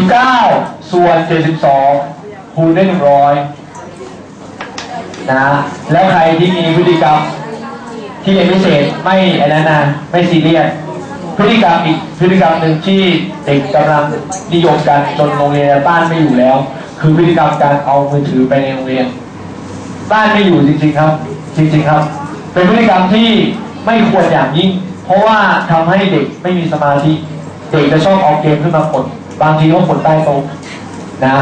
19 ส่วน 72 คูณได้100นะแล้วใครที่มีพฤติกรรมที่เรียนพิเศษไม่อันนั้นะไม่ซีเรียสพฤติกรรมอีกพฤติกรรมหนึ่งที่เด็กกำลังนิยมกันจนโรงเรียนบ้านไม่อยู่แล้ว คือพฤติกรรมการเอามือถือไปในโรงเรียน บ้านไม่อยู่จริงๆครับ จริง ๆครับ เป็นพฤติกรรมที่ไม่ควรอย่างยิ่ง เพราะว่าทำให้เด็กไม่มีสมาธิ เด็กจะชอบเอาเกมขึ้นมากด บางทีก็กดใต้โต๊ะนะ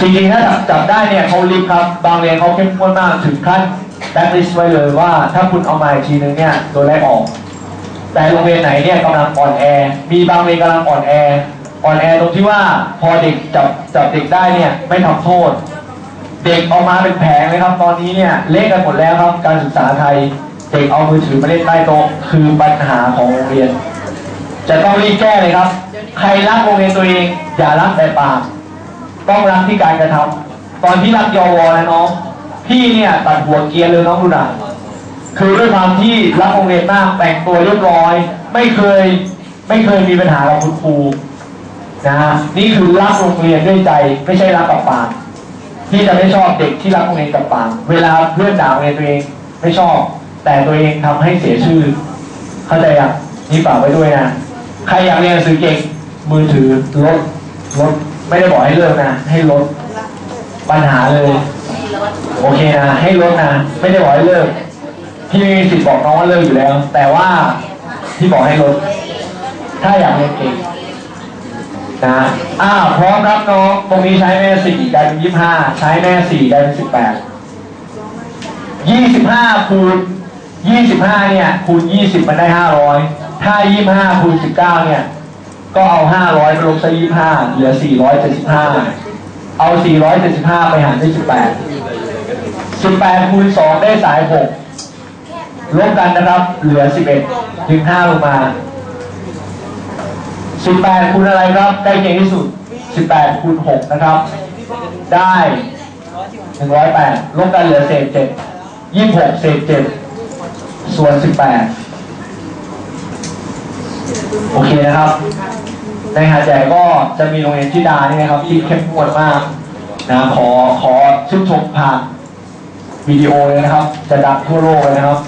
จริงๆถ้าจับได้เนี่ยเขาลิฟครับ บางเรียนเขาเข้มข้นมากถึงขั้นแบ็คลิสต์ไว้เลยว่า ถ้าคุณเอามาอีกทีนึงเนี่ยโดนไล่ออก แต่โรงเรียนไหนเนี่ยกำลังอ่อนแอ มีบางเรียนกำลังอ่อนแอ อ่อนแอตรงที่ว่าพอเด็กจับจับเด็กได้เนี่ยไม่ทำโทษ เด็กออกมาเป็นแผงเลยครับตอนนี้เนี่ยเละกันหมดแล้วครับการศึกษาไทยเด็กเอามือถือมาเล่นใต้โต๊ะคือปัญหาของโรงเรียน จะต้องรีบแก้เลยครับ ใครรักโรงเรียนตัวเอง อย่ารักแต่ปาก ต้องรักที่การกระทำตอนที่รักยอวอนะน้อง พี่เนี่ยตัดหัวเกียร์เลยน้องดูหน่าคือด้วยความที่รักโรงเรียนมากแต่งตัวเรียบร้อย ไม่เคยไม่เคยมีปัญหากับคุณครูนะฮะนี่คือรักโรงเรียนด้วยใจ ไม่ใช่รักกับปากพี่จะไม่ชอบเด็กที่รักโรงเรียนกับปากเวลาเพื่อนด่าโรงเรียนตัวเองไม่ชอบ แต่ตัวเองทำให้เสียชื่อ เข้าใจยังนี่ฝากไว้ด้วยนะ ใครอยากเรียนหนังสือเก่ง มือถือลดลดไม่ได้บอกให้เลิกนะ ให้ลดปัญหาเลย โอเคนะ ให้ลดนะ ไม่ได้บอกให้เลิกพี่ไม่มีสิทธิ์บอกน้องว่าเลิกอยู่แล้ว แต่ว่าพี่บอกให้ลด ถ้าอยากเรียนเก่งนะอ้าพร้อมครับน้อง ตรงนี้ใช้แม่สี่กลายเป็นยี่ห้าใช้แม่สี่กลายเป็นสิบแปดยี่สิบห้าคูณยี่สิบห้าเนี่ยคูณยี่สิบมันได้ห้าร้อยถ้ายี่ห้าคูณสิบเก้าเนี่ย ก็เอาห้าร้อยไปลบซะยี่ห้าเหลือสี่ร้อยเจ็ดสิบห้าเอาสี่ร้อยเจ็ดสิบห้าไปหารด้วยสิบแปดสิบแปดคูณสองได้สายหกลบกันนะครับ เหลือสิบเอ็ดถึงห้าลงมาสิบแปดคูณอะไรครับใกล้เคียงที่สุดสิบแปดคูณหกนะครับ ได้หนึ่งร้อยแปดลบกันเหลือเศษเจ็ดยี่หกเศษเจ็ดส่วนสิบแปดโอเคนะครับ ในหาดใหญ่ก็จะมีโรงเรียนที่ดานี่นะครับที่เข้มงวดมากนะขอขอชื่นชมผ่านวิดีโอเลยนะครับ จะดังทั่วโลกเลยนะครับ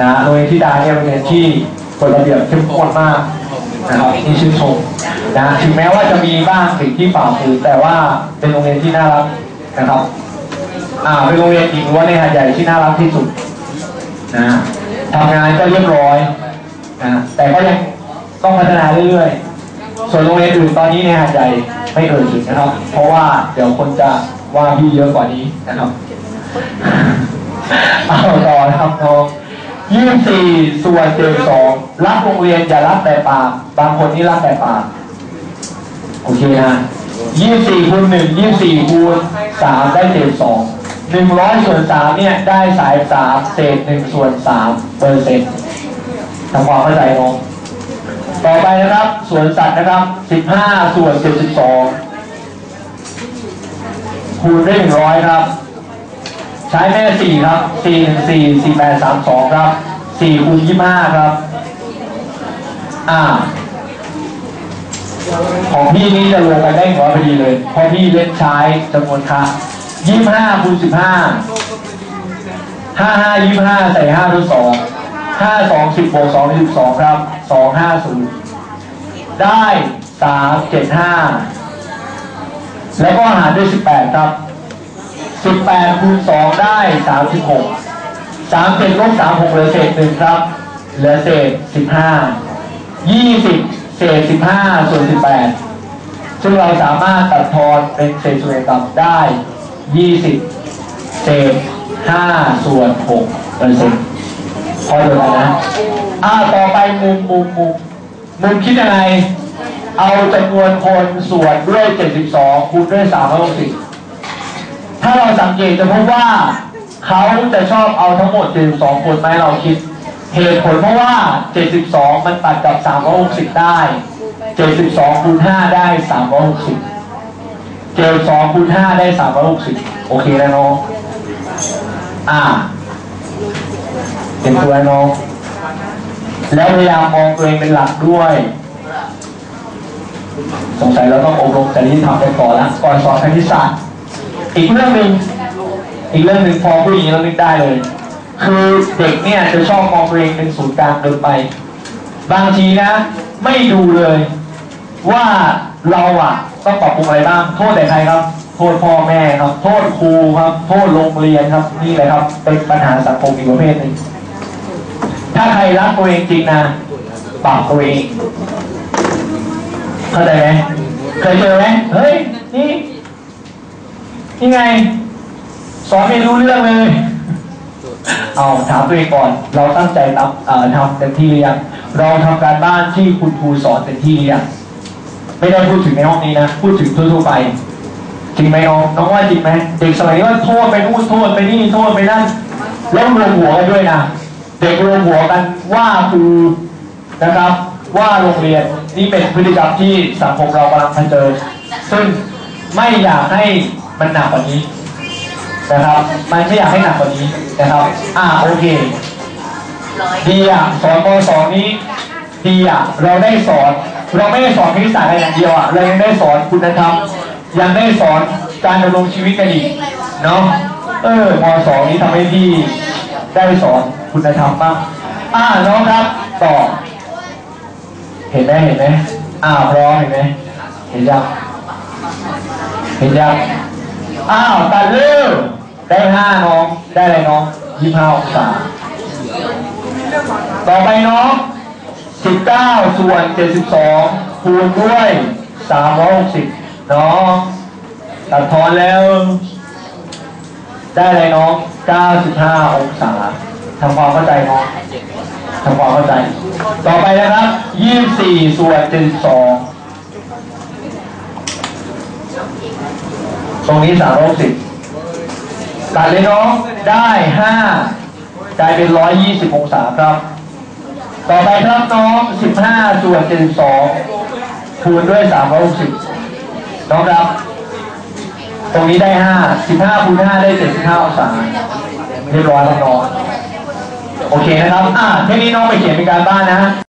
นะโรงเรียนที่ดาเนี่ยเป็นโรงเรียนที่กฎระเบียบเข้มงวดมากนะครับที่ชื่นชมนะถึงแม้ว่าจะมีบ้างสิ่งที่ฝ่าฝืนแต่ว่าเป็นโรงเรียนที่น่ารักนะครับอ่าเป็นโรงเรียนหญิงล้วนในหาดใหญ่ที่น่ารักที่สุดนะทำงานก็เรียบร้อยนะแต่ก็ยังต้องพัฒนาเรื่อยๆ ส่วนโรงเรียนอื่นตอนนี้ในหาดใหญ่ไม่เอ่ยถึงนะครับ เพราะว่าเดี๋ยวคนจะว่าพี่เยอะกว่านี้นะครับเอาต่อนะครับน้องยี่สี่ส่วนเจ็ดสองรักโรงเรียนอย่ารักแต่ปากบางคนนี่รักแต่ปากโอเคนะยี่สี่คูณหนึ่งยี่สี่คูณสามได้เศษสองหนึ่งร้อยส่วนสามเนี่ยได้สายสามเศษหนึ่งส่วนสามเปอร์เซ็นต์ทำความเข้าใจน้อง ต่อไปนะครับส่วนสัตว์นะครับสิบห้าส่วนเจ็ดสิบสองคูณได้หนึ่งร้อยครับ ใช้แม่สี่ครับสี่หนึ่งสี่สี่แปดสามสองครับสี่คูณยี่ห้าครับ อ่า ของพี่นี่จะรวมกันได้ร้อยพอดีเลย เพราะพี่เล่นใช้จำนวนค่ะยี่ห้าคูณสิบห้าห้าห้ายี่ห้าใส่ห้าด้วยสอง ห้าสองสิบบวกสองสิบสองครับสองห้าศูนย์ได้สามเจ็ดห้าแล้วก็หารด้วยสิบแปดครับสิบแปดคูณสองได้สามสิบหกสามเศษลบสามหกเหลือเศษหนึ่งครับ เหลือเศษสิบห้ายี่สิบเศษสิบห้าส่วนสิบแปดซึ่งเราสามารถตัดทอนเป็นเศษส่วนต่ำได้ยี่สิบเศษห้าส่วนหกเปอร์เซ็นต์ พอเดียวนนะอ่าต่อไปมุมมุมมุมมุมคิดยังไง เอาจำนวนคนส่วนด้วย 72 คูณด้วย 360 ถ้าเราสังเกตจะพบว่าเขาจะชอบเอาทั้งหมด 72 คนไหมเราคิด เหตุผลเพราะว่า 72 มันตัดกับ 360 ได้ 72 คูณ 5 ได้ 360 72คูณ5ได้360โอเคแล้วเน้องอ่า เป็นตัวน้องแล้วพยายามมองตัวเองเป็นหลักด้วย สงสัยเราต้องอบรมจริยธรรมไปก่อนละก่อนสอนคณิตศาสตร์อีกเรื่องหนึ่งอีกเรื่องหนึ่งพอผู้หญิงเรานึกได้เลย คือเด็กเนี่ยจะชอบมองตัวเองเป็นศูนย์กลางเกินไป บางทีนะ ไม่ดูเลย ว่าเราอะต้องปรับปรุงอะไรบ้างโทษแต่ใครครับ โทษพ่อแม่ครับ โทษครูครับ โทษโรงเรียนครับ นี่แหละครับ เป็นปัญหาสังคมอีกประเภทหนึ่งถ้าใครรักตัวเองจริงนะปรับตัวเองเข้าใจไหมเคยเจอไหมเฮ้ยนี่นี่ไงสอนไม่รู้เรื่องเลย เอาถามตัวเองก่อน เราตั้งใจทำเอ่อทำเต็มที่หรือยังเราทำการบ้านที่คุณครูสอนเต็มที่หรือยังไม่ได้พูดถึงในห้องนี้นะ พูดถึงทั่วๆไป จริงไหมน้องน้องว่าจริงไหมเด็กสมัยนี้ว่าโทษไปนู่นโทษไปนี่โทษไปนั่นแล้วรวมหัวกันด้วยนะเด็กรวมหัวกันว่าครูนะครับว่าโรงเรียนนี่เป็นพฤติกรรมที่สังคมเรากำลังเผชิญซึ่งไม่อยากให้มันหนักกว่านี้นะครับไม่ไม่อยากให้หนักกว่านี้นะครับ อ่าโอเคดีอะสอนปสองนี้ดีอะเราได้สอน เราไม่ได้สอนคณิตศาสตร์อย่างเดียวอะเรายังได้สอนคุณธรรม ยังได้สอนการดำรงชีวิตกันอีกเนาะเออมสองนี้ทำให้พี่ได้สอนคุณธรรมบ้างอ่าน้องครับต่อเห็นไหมเห็นไหมอ้าวพร้อมเห็นไหมเห็นยังเห็นยังอ้าวตัดเร็วได้ห้าน้องได้อะไรน้องยี่ห้าองศาต่อไปน้อง19ส่วน72คูณด้วย360 น้องตัดทอนแล้ว ได้อะไรน้อง 95 องศาทำความเข้าใจน้องทำความเข้าใจ ต่อไปนะครับ 24 ส่วน72ตรงนี้360ตัดเลยน้องได้ 5 กลายเป็น 120 องศาครับ ต่อไปครับน้อง 15 ส่วน72คูณด้วย360 น้องครับ ตรงนี้ได้ห้าสิบห้าคูณห้าได้เจ็ดสิบห้าองศาเรียบร้อยแล้วน้อง โอเคนะครับ อ่าเทคนี้น้องไปเขียนเป็นการบ้านนะ